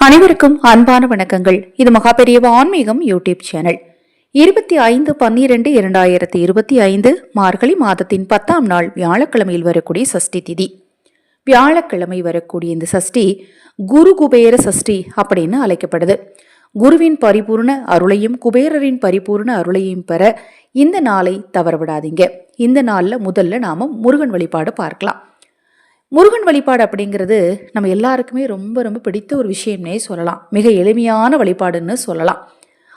அனைவருக்கும் அன்பான வணக்கங்கள். இது மகாபெரியவ ஆன்மீகம் யூடியூப் சேனல். இருபத்தி ஐந்து பன்னிரண்டு இரண்டாயிரத்தி இருபத்தி ஐந்து மார்கழி மாதத்தின் பத்தாம் நாள் வியாழக்கிழமையில் வரக்கூடிய சஷ்டி திதி. வியாழக்கிழமை வரக்கூடிய இந்த சஷ்டி குரு குபேர சஷ்டி அப்படின்னு அழைக்கப்படுது. குருவின் பரிபூர்ண அருளையும் குபேரரின் பரிபூர்ண அருளையும் பெற இந்த நாளை தவறவிடாதீங்க. இந்த நாளில் முதல்ல நாம முருகன் வழிபாடு பார்க்கலாம். முருகன் வழிபாடு அப்படிங்கிறது நம்ம எல்லாருக்குமே ரொம்ப ரொம்ப பிடித்த ஒரு விஷயம்னே சொல்லலாம். மிக எளிமையான வழிபாடுன்னு சொல்லலாம்.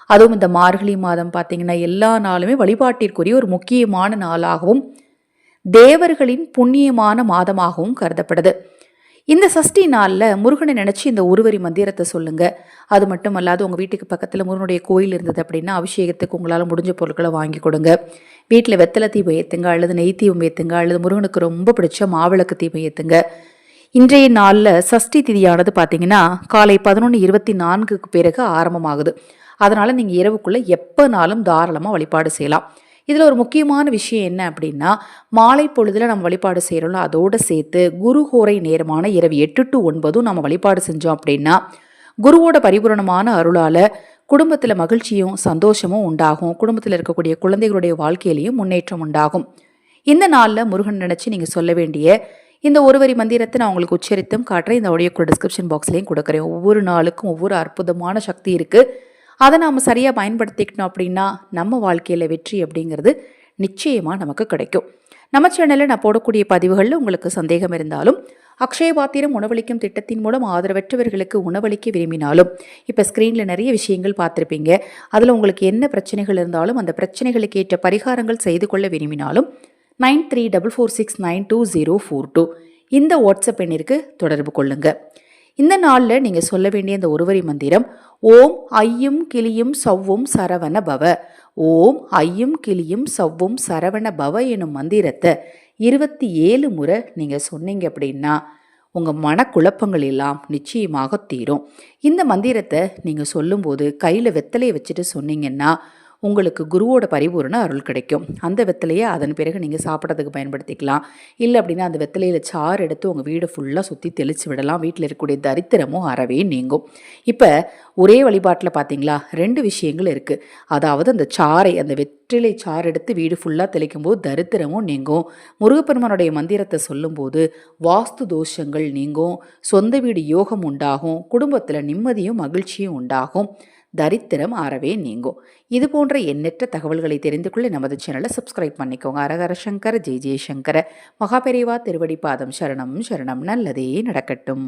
அதுவும் இந்த மார்கழி மாதம் பார்த்தீங்கன்னா எல்லா நாளுமே வழிபாட்டிற்குரிய ஒரு முக்கியமான நாளாகவும் தேவர்களின் புண்ணியமான மாதமாகவும் கருதப்படுது. இந்த சஷ்டி நாளில் முருகனை நினச்சி இந்த ஒருவரி மந்திரத்தை சொல்லுங்கள் அது மட்டும் அல்லாது உங்கள் வீட்டுக்கு பக்கத்தில் முருகனுடைய கோயில் இருந்தது அப்படின்னா அபிஷேகத்துக்கு உங்களால் முடிஞ்ச பொருட்களை வாங்கி கொடுங்க. வீட்டில் வெத்தலை தீபம் ஏற்றுங்க அல்லது நெய் தீபம் ஏற்றுங்க அல்லது முருகனுக்கு ரொம்ப பிடிச்ச மாவிளக்கு தீபம் ஏற்றுங்க இன்றைய நாளில் சஷ்டி திதியானது பார்த்தீங்கன்னா காலை பதினொன்று இருபத்தி நான்குக்கு பிறகு ஆரம்பமாகுது. அதனால் நீங்கள் இரவுக்குள்ளே எப்போனாலும் தாராளமாக வழிபாடு செய்யலாம். இதில் ஒரு முக்கியமான விஷயம் என்ன அப்படின்னா மாலை பொழுதில் நம்ம வழிபாடு செய்கிறோம்ல அதோடு சேர்த்து குரு ஹோரை நேரமான இரவு எட்டு டு ஒன்பதும் நம்ம வழிபாடு செஞ்சோம் அப்படின்னா குருவோட பரிபூரணமான அருளால் குடும்பத்தில் மகிழ்ச்சியும் சந்தோஷமும் உண்டாகும். குடும்பத்தில் இருக்கக்கூடிய குழந்தைகளுடைய வாழ்க்கையிலையும் முன்னேற்றம் உண்டாகும். இந்த நாளில் முருகன் நினச்சி நீங்கள் சொல்ல வேண்டிய இந்த ஒரு வரி மந்திரத்தை நான் உங்களுக்கு உச்சரித்தும் காட்டுறேன். இந்த ஆடியோக்குள்ள டிஸ்கிரிப்ஷன் பாக்ஸ்லேயும் கொடுக்குறேன். ஒவ்வொரு நாளுக்கும் ஒவ்வொரு அற்புதமான சக்தி இருக்குது அதை நாம் சரியாக பயன்படுத்திக்கிட்டோம் அப்படின்னா நம்ம வாழ்க்கையில் வெற்றி அப்படிங்கிறது நிச்சயமாக நமக்கு கிடைக்கும். நம்ம சேனலில் நான் போடக்கூடிய பதிவுகளில் உங்களுக்கு சந்தேகம் இருந்தாலும் அக்ஷய பாத்திரம் உணவளிக்கும் திட்டத்தின் மூலம் ஆதரவற்றவர்களுக்கு உணவளிக்க விரும்பினாலும் இப்போ ஸ்க்ரீனில் நிறைய விஷயங்கள் பார்த்துருப்பீங்க. அதில் உங்களுக்கு என்ன பிரச்சனைகள் இருந்தாலும் அந்த பிரச்சனைகளுக்கு ஏற்ற பரிகாரங்கள் செய்து கொள்ள விரும்பினாலும் nine three double four six nine two zero four two இந்த வாட்ஸ்அப் எண்ணிற்கு தொடர்பு கொள்ளுங்கள் இந்த நாளில் நீங்கள் சொல்ல வேண்டிய இந்த ஒருவரி மந்திரம் ஓம் ஐயும் கிளியும் சவ்வும் சரவண பவ. ஓம் ஐயும் கிளியும் சவ்வும் சரவண பவ எனும் மந்திரத்தை இருபத்தி ஏழு முறை நீங்கள் சொன்னீங்க அப்படின்னா உங்கள் மனக்குழப்பங்கள் எல்லாம் நிச்சயமாக தீரும். இந்த மந்திரத்தை நீங்கள் சொல்லும்போது கையில் வெத்தலையை வச்சுட்டு சொன்னீங்கன்னா உங்களுக்கு குருவோட பரிபூரண அருள் கிடைக்கும். அந்த வெத்தலையை அதன் பிறகு நீங்கள் சாப்பிட்றதுக்கு பயன்படுத்திக்கலாம். இல்லை அப்படின்னா அந்த வெத்தலையில் சாறு எடுத்து உங்கள் வீடை ஃபுல்லாக சுற்றி தெளித்து விடலாம். வீட்டில் இருக்கக்கூடிய தரித்திரமும் அறவே நீங்கும். இப்போ ஒரே வழிபாட்டில் பார்த்தீங்களா ரெண்டு விஷயங்கள் இருக்குது அதாவது அந்த சாறை அந்த வெற்றிலை சாறு எடுத்து வீடு ஃபுல்லாக தெளிக்கும் போது தரித்திரமும் நீங்கும். முருகப்பெருமானுடைய மந்திரத்தை சொல்லும்போது வாஸ்து தோஷங்கள் நீங்கும். சொந்த வீடு யோகம் உண்டாகும். குடும்பத்தில் நிம்மதியும் மகிழ்ச்சியும் உண்டாகும். தரித்திரம் ஆறவே நீங்கும் இது போன்ற எண்ணற்ற தகவல்களை தெரிந்து கொள்ள நமது சேனலை சப்ஸ்கிரைப் பண்ணிக்கோங்க. அரகர சங்கர ஜெய் ஜெயசங்கர மகாபெரிவா திருவடி பாதம் சரணம் சரணம். நல்லதே நடக்கட்டும்.